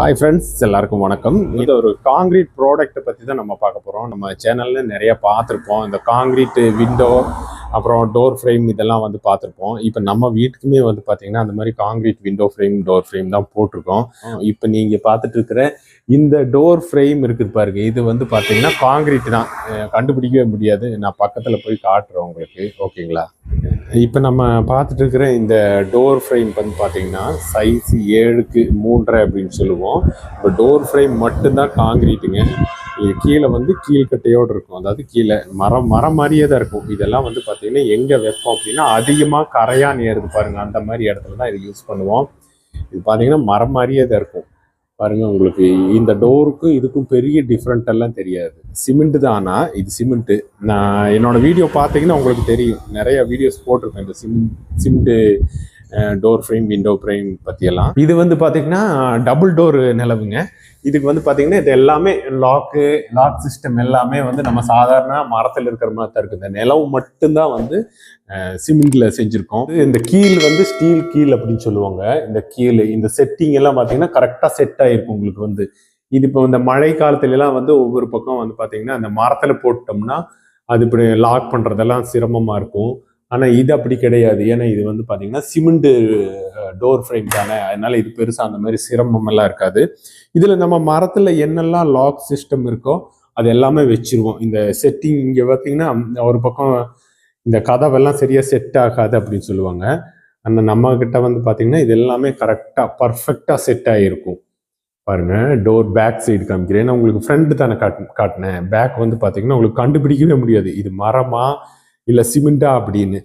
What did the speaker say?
Hi friends எல்லாருக்கும் வணக்கம். இது ஒரு காங்கிரீட் ப்ராடக்ட்டை பற்றி தான் நம்ம பார்க்க போகிறோம் நம்ம சேனலில் நிறைய பார்த்துருப்போம். இந்த காங்கிரீட் விண்டோ அப்புறம் டோர் ஃப்ரேம் இதெல்லாம் வந்து பார்த்துருப்போம். இப்போ நம்ம வீட்டுக்குமே வந்து பார்த்தீங்கன்னா அந்த மாதிரி concrete window frame door frame தான் போட்டிருக்கோம். இப்போ நீங்கள் பார்த்துட்டு இருக்கிற இந்த டோர் ஃப்ரேம் இருக்குது பாருங்க. இது வந்து பார்த்தீங்கன்னா காங்கிரீட் தான். கண்டுபிடிக்கவே முடியாது. நான் பக்கத்தில் போய் காட்டுறேன் உங்களுக்கு. ஓகேங்களா இப்போ நம்ம பார்த்துட்டு இருக்கிற இந்த டோர் ஃப்ரேம் வந்து பார்த்தீங்கன்னா சைஸ் ஏழுக்கு மூன்றரை அப்படின்னு சொல்லுவோம். இப்போ டோர் ஃப்ரேம் மட்டும்தான் காங்கிரீட்டுங்க இது கீழே வந்து கீழ்கட்டையோடு இருக்கும். அதாவது கீழே மரம் மரம் மாதிரியே தான் இருக்கும். இதெல்லாம் வந்து பார்த்தீங்கன்னா எங்கே வைப்போம் அப்படின்னா அதிகமாக கரையாக நேருது பாருங்கள் அந்த மாதிரி இடத்துல தான் இது யூஸ் பண்ணுவோம். இது பார்த்தீங்கன்னா மரம் மாதிரியே தான் இருக்கும். பாருங்க உங்களுக்கு இந்த டோருக்கும் இதுக்கும் பெரிய டிஃப்ரெண்ட் எல்லாம் தெரியாது. சிமெண்ட் தான்? இது சிமெண்ட். நான் என்னோட வீடியோ பார்த்தீங்கன்னா உங்களுக்கு தெரியும். நிறைய வீடியோஸ் போட்டிருப்பேன். இந்த cement cement door frame window frame பற்றியெல்லாம் இது வந்து பார்த்திங்கன்னா டபுள் டோர் நிலவுங்க. இதுக்கு வந்து பார்த்திங்கன்னா இது எல்லாமே லாக்கு லாக் சிஸ்டம் எல்லாமே வந்து நம்ம சாதாரண மரத்தில் இருக்கிற மாதிரி தான் இருக்குது. இந்த நிலவு மட்டும்தான் வந்து சிமெண்டில் செஞ்சுருக்கோம். இந்த கீல் வந்து ஸ்டீல் கீல் அப்படின்னு சொல்லுவாங்க. இந்த கீல் இந்த செட்டிங் எல்லாம் பார்த்திங்கன்னா கரெக்டாக செட் ஆகிருக்கும் உங்களுக்கு வந்து. இது இப்போ இந்த மழை காலத்துலலாம் வந்து ஒவ்வொரு பக்கம் வந்து பார்த்தீங்கன்னா அந்த மரத்தில் போட்டோம்னா அது இப்படி லாக் பண்ணுறதெல்லாம் சிரமமாக இருக்கும். ஆனால் இது அப்படி கிடையாது. ஏன்னா இது வந்து பார்த்தீங்கன்னா சிமெண்ட்டு டோர் ஃப்ரேம் தானே. அதனால இது பெருசாக அந்த மாதிரி சிரமமெல்லாம் இருக்காது. இதில் நம்ம மரத்தில் என்னெல்லாம் லாக் சிஸ்டம் இருக்கோ அது எல்லாமே வச்சிருவோம். இந்த செட்டிங் இங்கே பார்த்தீங்கன்னா ஒரு பக்கம் இந்த கதவெல்லாம் சரியாக செட் ஆகாது அப்படின்னு சொல்லுவாங்க. அந்த நம்ம கிட்ட வந்து பார்த்தீங்கன்னா இது எல்லாமே கரெக்டாக பர்ஃபெக்டாக செட் ஆகிருக்கும் பாருங்க டோர் பேக் சைடு காமிக்கிறேன். ஏன்னா உங்களுக்கு ஃப்ரண்ட் தானே காட்டு காட்டினேன். பேக் வந்து பார்த்தீங்கன்னா உங்களுக்கு கண்டுபிடிக்கவே முடியாது. இது மரமாக இல்லை சிமெண்டா அப்படின்னு